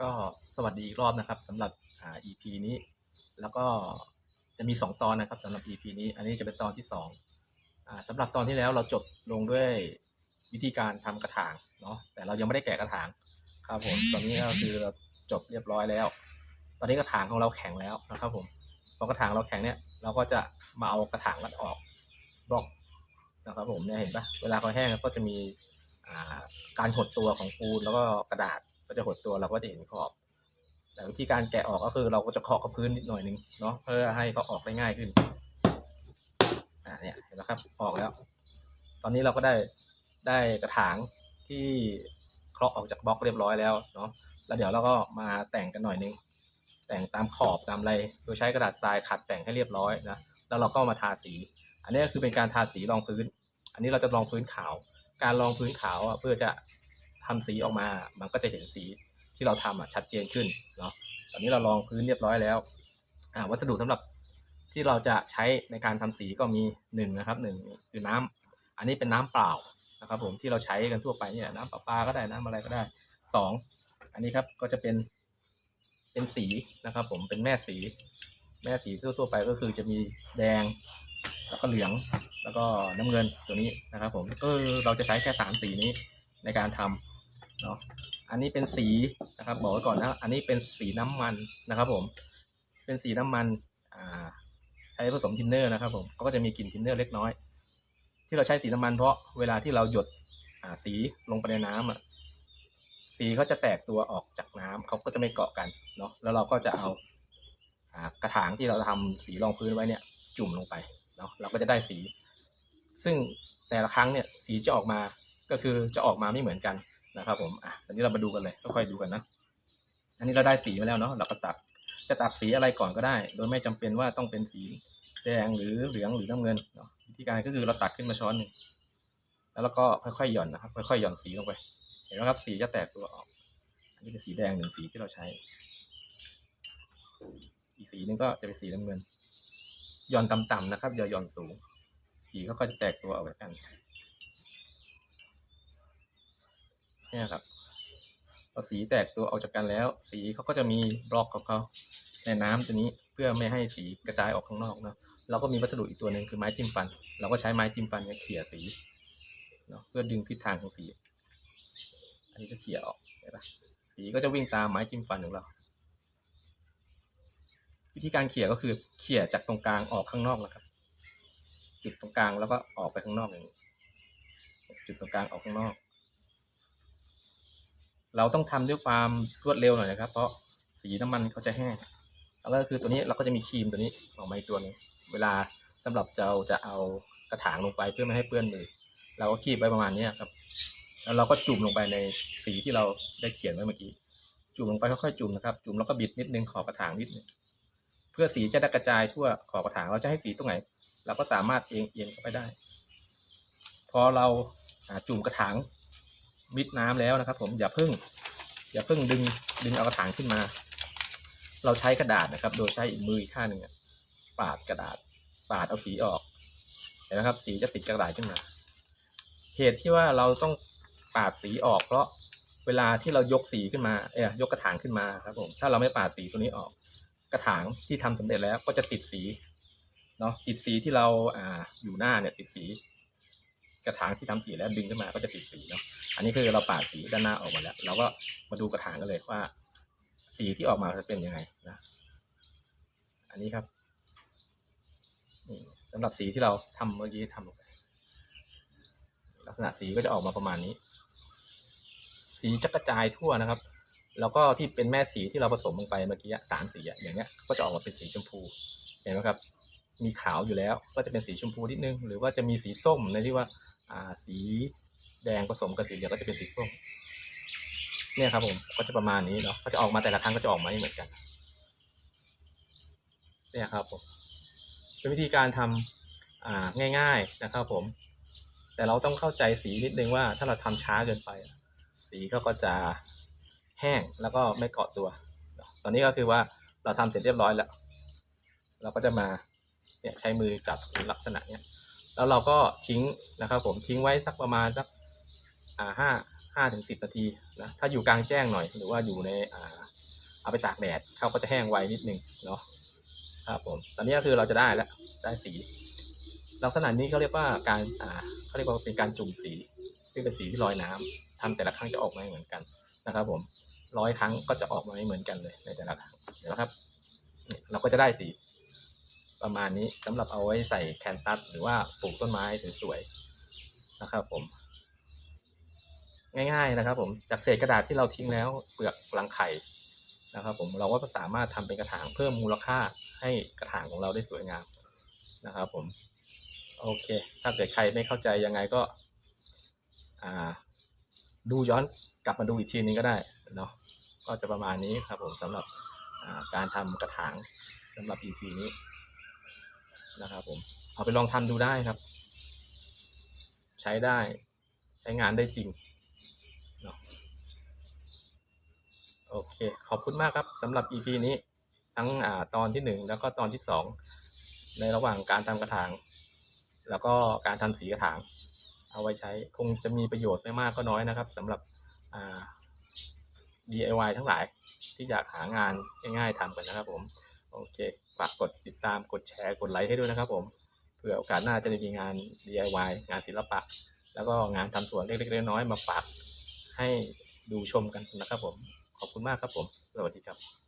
ก็สวัสดีอีกรอบนะครับสำหรับอ่า EP นี้ แล้วก็จะมี 2 ตอนนะครับสำหรับ EP นี้ อันนี้จะเป็นตอนที่2อ่าสำหรับตอนที่แล้วเราจบลงด้วยวิธีการทำกระถางเนาะแต่เรายังไม่ได้แกะกระถางครับผมตอนนี้ก็คือเราจบเรียบร้อยแล้ว ตอนนี้กระถางของเราแข็งแล้วนะครับผมพอกระถางเราแข็งเนี่ยเราก็จะมาเอากระถางมันออกบล็อกนะครับผมเนี่ยเห็นปะเวลาเขาแห้งก็จะมีอ่าการหดตัวของปูนแล้วก็กระดาษ ก็จะหดตัวเราก็จะเห็นขอบ แต่วิธีการแกะออกก็คือเราก็จะเคาะกับพื้นนิดหน่อยนึงเนาะเพื่อให้เขาออกได้ง่ายขึ้นอ่าเนี่ยเห็นไหมครับออกแล้ว ตอนนี้เราก็ได้ได้กระถางที่เคาะออกจากบล็อกเรียบร้อยแล้วเนาะแล้วเดี๋ยวเราก็มาแต่งกันหน่อยนึงแต่งตามขอบตามอะไรโดยใช้กระดาษทรายขัดแต่งให้เรียบร้อยนะแล้วเราก็มาทาสี อันนี้ก็คือเป็นการทาสีรองพื้น อันนี้เราจะรองพื้นขาว การรองพื้นขาวอะเพื่อจะ ทำสีออกมา มันก็จะเห็นสีที่เราทำอะชัดเจนขึ้นเนาะตอนนี้เรารองพื้นเรียบร้อยแล้วอ่าวัสดุสำหรับที่เราจะใช้ในการทำสีก็มีหนึ่งนะครับหนึ่งคือน้ำอันนี้เป็นน้ำเปล่านะครับผมที่เราใช้กันทั่วไปเนี่ยน้ำประปาก็ได้น้ำอะไรก็ได้สองอันนี้ครับก็จะเป็นเป็นสีนะครับ ผมเป็นแม่สี แม่สีทั่วๆไปก็คือจะมีแดง แล้วก็เหลืองแล้วก็น้ำเงินตัวนี้นะครับ ผมก็เราจะใช้แค่สามสีนี้ในการทำ เนาะอันนี้เป็นสีนะครับ บอกไว้ก่อนนะอันนี้เป็นสีน้ำมันนะครับผมเป็นสีน้ำมันอ่าใช้ผสมทินเนอร์นะครับผมก็จะมีกลิ่นทินเนอร์เล็กน้อย ที่เราใช้สีน้ำมันเพราะเวลาที่เราหยดอ่าสีลงไปในน้ำอะสีเขาจะแตกตัวออกจากน้ำเขาก็จะไม่เกาะกันเนาะแล้วเราก็จะเอาอ่ากระถางที่เราทำสีรองพื้นไว้เนี่ย จุ่มลงไปเนาะเราก็จะได้สี ซึ่งแต่ละครั้งเนี่ยสีจะออกมาก็คือจะออกมาไม่เหมือนกัน นะครับผมอะตอนนี้เรามาดูกันเลยค่อยๆดูกันนะอันนี้เราได้สีมาแล้วเนาะเราก็ตัดจะตัดสีอะไรก่อนก็ได้ โดยไม่จำเป็นว่าต้องเป็นสีแดงหรือเหลืองหรือน้ำเงินเนาะวิธีการก็คือเราตัดขึ้นมาช้อนหนึ่งแล้วเราก็ค่อยๆหย่อนนะครับค่อยๆหย่อนสีลงไป เห็นไหมครับสีจะแตกตัวออก อันนี้เป็นสีแดงหนึ่งสีที่เราใช้ อีกสีหนึงก็จะเป็นสีน้ำเงินหย่อนต่ำๆนะครับอย่าหย่อนสูง สีก็จะแตกตัวออกไปกัน เนี่ยครับพอสีแตกตัวออกจากกันแล้ว สีเขาก็จะมีบล็อกของเขาในน้ำตัวนี้เพื่อไม่ให้สีกระจายออกข้างนอกเนาะเราก็มีวัสดุอีกตัวหนึ่งคือไม้จิ้มฟัน เราก็ใช้ไม้จิ้มฟันเนี่ยเขี่ยสีเนาะเพื่อดึงทิศทางของสี อันนี้จะเขี่ยออกเห็นปะสีก็จะวิ่งตามไม้จิ้มฟันของเราวิธีการเขี่ยก็คือเขี่ยจากตรงกลางออกข้างนอกนะครับ จุดตรงกลางแล้วก็ออกไปข้างนอกอย่างนี้จุดตรงกลางออกข้างนอก เราต้องทำด้วยความรวดเร็วหน่อยนะครับ เพราะสีน้ำมันเขาจะแห้งแล้วก็คือตัวนี้เราก็จะมีครีมตัวนี้ออกมาอีกตัวหนึงเวลาสำหรับเราจะเอากระถางลงไปเพื่อไม่ให้เปื้อนมือเราก็คีบไว้ประมาณนี้ครับแล้วเราก็จุ่มลงไปในสีที่เราได้เขียนไว้เมื่อกี้ จุ่มลงไปค่อยๆจุ่มนะครับ จุ่มแล้วก็บิดนิดนึงขอบกระถางนิดนึงเพื่อสีจะได้กระจายทั่วขอบกระถางเราจะให้สีตรงไหนเราก็สามารถเอียงเอียงเข้าไปได้ พอเราจุ่มกระถาง มิดน้ำแล้วนะครับ ผมอย่าเพิ่ง อย่าเพิ่งดึงดึงเอากระถางขึ้นมา เราใช้กระดาษนะครับ โดยใช้อีกมืออีกข้างหนึ่งปาดกระดาษปาดเอาสีออกเห็นไหมครับ สีจะติดกระดาษขึ้นมา เหตุที่ว่าเราต้องปาดสีออก เพราะเวลาที่เรายกสีขึ้นมาเอ้ยยกกระถางขึ้นมาครับผมถ้าเราไม่ปาดสีตัวนี้ออก กระถางที่ทำสำเร็จแล้วก็จะติดสีเนาะติดสีที่เราอ่าอยู่หน้าเนี่ยติดสี กระถางที่ทำสีแล้วดึงขึ้นมาก็จะติดสีเนาะอันนี้คือเราปาดสีด้านหน้าออกมาแล้ว เราก็มาดูกระถางกันเลยว่า สีที่ออกมาจะเป็นยังไงนะอันนี้ครับนี่สำหรับสีที่เราทำเมื่อกี้ทำลงไปลักษณะสีก็จะออกมาประมาณนี้ สีจะกระจายทั่วนะครับ แล้วก็ที่เป็นแม่สีที่เราผสมลงไปเมื่อกี้สามสีอย่างเงี้ยก็จะออกมาเป็นสีชมพูเห็นไหมครับ มีขาวอยู่แล้ว ก็จะเป็นสีชมพูนิดนึง หรือว่าจะมีสีส้มในที่ว่าอ่าสีแดงผสมกับสีเหลืองก็จะเป็นสีส้มเนี่ยครับผมก็จะประมาณนี้เนาะก็จะออกมาแต่ละครั้งก็จะออกมาไม่เหมือนกันเนี่ยครับผมเป็นวิธีการทำอ่าง่ายๆนะครับผม แต่เราต้องเข้าใจสีนิดนึงว่าถ้าเราทำช้าเกินไป สีเขาก็จะแห้งแล้วก็ไม่เกาะตัว ตอนนี้ก็คือว่าเราทำเสร็จเรียบร้อยแล้ว เราก็จะมา เนี่ยใช้มือจับลักษณะเนี้ยแล้วเราก็ทิ้งนะครับผมทิ้งไว้สักประมาณสักอ่าห้าห้าถึงสิบนาทีนะถ้าอยู่กลางแจ้งหน่อย หรือว่าอยู่ในอ่าเอาไปตากแดดเขาก็จะแห้งไวนิดนึงเนาะครับผมตอนนี้ก็คือเราจะได้แล้วได้สี ลักษณะนี้เขาเรียกว่าการอ่าเขาเรียกว่าเป็นการจุ่มสีซึ่งเป็นสีที่ลอยน้ำทำแต่ละครั้งจะออกมาไม่เหมือนกันนะครับ ผมร้อยครั้งก็จะออกมาไม่เหมือนกันเลยในแต่ละครั้งเดี๋ยวนะครับ เราก็จะได้สี ประมาณนี้สำหรับเอาไว้ใส่แคนตัสหรือว่าปลูกต้นไม้สวยๆนะครับผม ง่ายๆนะครับ ผมจากเศษกระดาษที่เราทิ้งแล้วเปลือกรังไข่นะครับ ผมเราก็สามารถทำเป็นกระถางเพิ่มมูลค่าให้กระถางของเราได้สวยงามนะครับ ผม โอเค ถ้าเกิดใครไม่เข้าใจยังไงก็ อ่า ดูย้อนกลับมาดูอีกทีนึงก็ได้เนาะก็จะประมาณนี้ครับ ผมสำหรับการทำกระถางสำหรับ EP นี้ นะครับ ผม เอาไปลองทำดูได้ครับ ใช้ได้ ใช้งานได้จริงโอเค ขอบคุณมากครับสำหรับ EP นี้ ทั้งอตอนที่หนึ่งแล้วก็ตอนที่สองในระหว่างการทำกระถาง แล้วก็การทำสีกระถาง เอาไว้ใช้คงจะมีประโยชน์ไม่มากก็น้อยนะครับสำหรับ DIY ทั้งหลายที่อยากหางานง่ายๆทำกันนะครับผม โอเค ฝากกดติดตาม กดแชร์ กดไลค์ให้ด้วยนะครับผม เผื่อโอกาสหน้าจะได้มีงาน DIY งานศิลปะ แล้วก็งานทำสวนเล็กๆน้อยๆมาฝากให้ดูชมกันนะครับผม ขอบคุณมากครับผม สวัสดีครับ